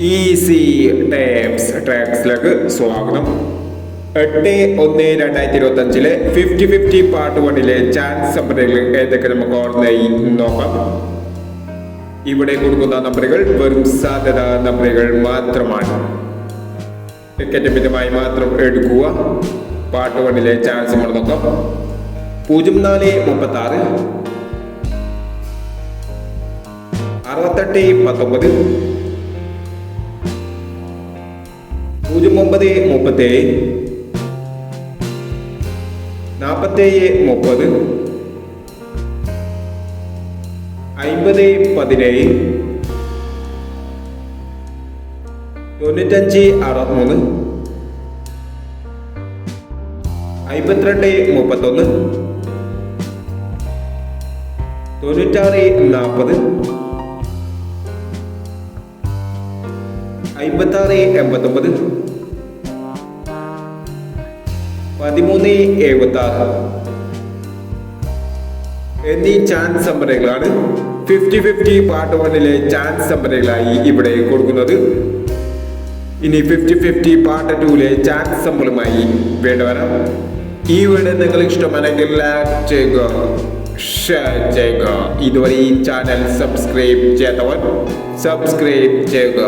Easy tapes ട്രാക്സിലേക്ക് സ്വാഗതം. എട്ട് ഒന്ന് രണ്ടായിരത്തി ഇരുപത്തി അഞ്ചിലെ ഫിഫ്റ്റി ഫിഫ്റ്റി പാർട്ട് വണ്ണിലെ ചാൻസ് നമ്പറുകൾ ഏതൊക്കെ നമുക്ക് ഓർമ്മയായി നോക്കാം. ഇവിടെ കൊടുക്കുന്ന നമ്പറുകൾ വെറും സാധ്യത നമ്പറുകൾ മാത്രമാണ്. ടിക്കറ്റ് മിതമായി മാത്രം എടുക്കുക. പാർട്ട് വണ്ണിലെ ചാൻസ് നമ്മൾ നോക്കാം. പൂജ്യം നാല് മുപ്പത്തി ആറ് അറുപത്തെട്ട് പത്തൊമ്പത്. പൂജ്യം ഒമ്പത് മുപ്പത്തേഴ്. നാൽപ്പത്തേഴ് മുപ്പത്. അൻപത് പതിനേഴ്. തൊണ്ണൂറ്റഞ്ച് അറുപത്തിമൂന്ന് അമ്പത്തിരണ്ട് മുപ്പത്തൊന്ന്. തൊണ്ണൂറ്റാറ് നാൽപ്പത് അമ്പത്താറ് എൺപത്തൊമ്പത്. പതിമൂന്ന് എഴുപത്തി ആറ് എന്നീ ചാൻസ് നമ്പറുകളാണ് ഫിഫ്റ്റി ഫിഫ്റ്റി പാർട്ട് വണ്ണിലെ ചാൻസ് നമ്പറുകളായി ഇവിടെ കൊടുക്കുന്നത്. ഇനി ഫിഫ്റ്റി ഫിഫ്റ്റി പാർട്ട് ടൂവിലെ ചാൻസ് നമ്പറുമായി വേണ്ടവരാം ഈ വീഡിയോ നിങ്ങൾ ഇഷ്ടമാണെങ്കിൽ ലൈക്ക് ചെയ്യുക ഷെയർ ചെയ്യുക. ഇതുവരെ ഈ ചാനൽ സബ്സ്ക്രൈബ് ചെയ്യാത്തവർ സബ്സ്ക്രൈബ് ചെയ്യുക.